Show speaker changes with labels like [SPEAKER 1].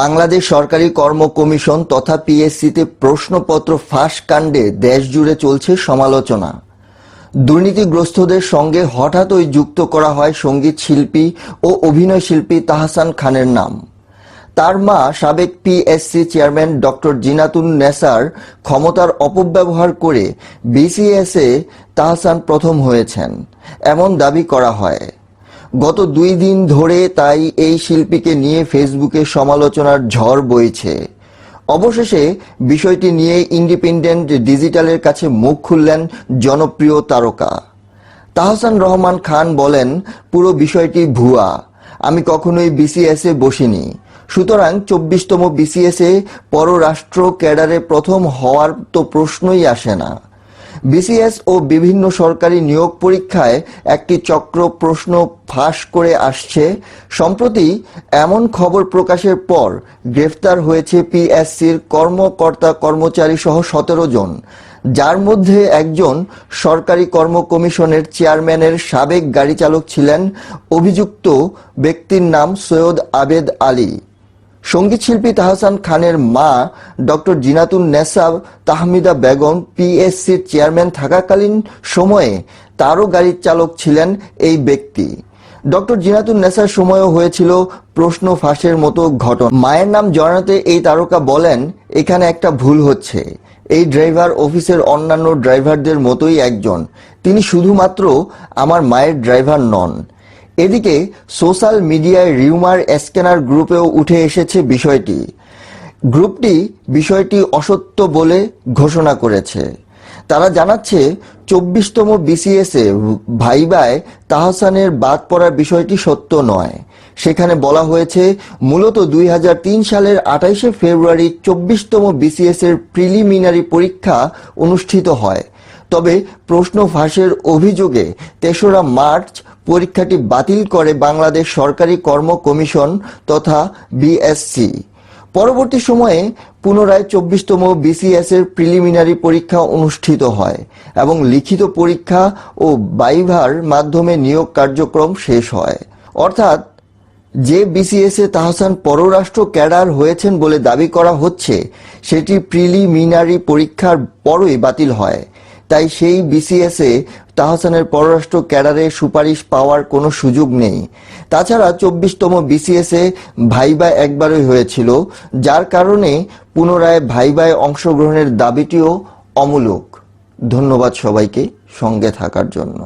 [SPEAKER 1] বাংলাদেশ সরকারি কর্ম কমিশন তথা পিএসসিতে প্রশ্নপত্র ফাঁস কাণ্ডে দেশ জুড়ে চলছে সমালোচনা। দুর্নীতিগ্রস্তদের সঙ্গে হঠাৎই যুক্ত করা হয় সংগীত শিল্পী ও অভিনয় শিল্পী তাহসান খানের নাম। তার মা সাবেক পিএসসি চেয়ারম্যান ডক্টর জিনাতুন নেসার ক্ষমতার অপব্যবহার করে বিসিএসে তাহসান প্রথম হয়েছেন, এমন দাবি করা হয়। গত দুই দিন ধরে তাই এই শিল্পীকে নিয়ে ফেসবুকে সমালোচনার ঝড় বইছে। অবশেষে বিষয়টি নিয়ে ইন্ডিপেন্ডেন্ট ডিজিটালের কাছে মুখ খুললেন জনপ্রিয় তারকা। তাহসান রহমান খান বলেন, পুরো বিষয়টি ভুয়া। আমি কখনোই বিসিএসে বসিনি। সুতরাং চব্বিশতম বিসিএসে পররাষ্ট্র ক্যাডারে প্রথম হওয়ার তো প্রশ্নই আসে না। বিসিএস ও বিভিন্ন সরকারি নিয়োগ পরীক্ষায় একটি চক্র প্রশ্ন ফাঁস করে আসছে। সম্প্রতি এমন খবর প্রকাশের পর গ্রেফতার হয়েছে পিএসসির কর্মকর্তা কর্মচারী সহ সতেরো জন। যার মধ্যে একজন সরকারি কর্ম কমিশনের চেয়ারম্যানের সাবেক গাড়ি চালক ছিলেন। অভিযুক্ত ব্যক্তির নাম সৈয়দ আবেদ আলী। সংগীত শিল্পী তাহসান খানের মা, ডক্টর জিনাতুন নেসাব তাহমিদা বেগম পিএসসির চেয়ারম্যান থাকাকালীন সময়ে তারও গাড়ির চালক ছিলেন এই ব্যক্তি। ডক্টর জিনাতুন নেসার সময়ও হয়েছিল প্রশ্ন ফাঁসের মতো ঘটনা। মায়ের নাম জানাতে এই তারকা বলেন, এখানে একটা ভুল হচ্ছে। এই ড্রাইভার অফিসের অন্যান্য ড্রাইভারদের মতোই একজন। তিনি শুধুমাত্র আমার মায়ের ড্রাইভার নন। এদিকে সোশ্যাল মিডিয়ায় রিউমার স্ক্যানার গ্রুপেও উঠে এসেছে বিষয়টি। গ্রুপটি বিষয়টি অসত্য বলে ঘোষণা করেছে। তারা জানাচ্ছে, চব্বিশতম বিসিএসে ভাইবায় তাহসানের বাদ পড়ার বিষয়টি সত্য নয়। সেখানে বলা হয়েছে, মূলত দুই হাজার তিন সালের আঠাইশে ফেব্রুয়ারি চব্বিশতম বিসিএস এর প্রিলিমিনারি পরীক্ষা অনুষ্ঠিত হয়। তবে প্রশ্ন ফাঁসের অভিযোগে তেসরা মার্চ পরীক্ষাটি বাতিল করে বাংলাদেশ সরকারি কর্ম কমিশন তথা বিএসসি পরবর্তী সময়ে পুনরায় চব্বিশতম বিসিএস এর প্রিলিমিনারি পরীক্ষা অনুষ্ঠিত হয় এবং লিখিত পরীক্ষা ও বাইভার মাধ্যমে নিয়োগ কার্যক্রম শেষ হয়। অর্থাৎ যে বিসিএস এ তাহসান পররাষ্ট্র ক্যাডার হয়েছেন বলে দাবি করা হচ্ছে, সেটি প্রিলিমিনারি পরীক্ষার পরই বাতিল হয়। তাই সেই বিসিএস তাহসানের পররাষ্ট্র ক্যাডারে সুপারিশ পাওয়ার কোনো সুযোগ নেই। তাছাড়া চব্বিশতম বিসিএস ভাইবা একবারই হয়েছিল, যার কারণে পুনরায় ভাইবায় অংশগ্রহণের দাবিটিও অমূলক। ধন্যবাদ সবাইকে সঙ্গে থাকার জন্য।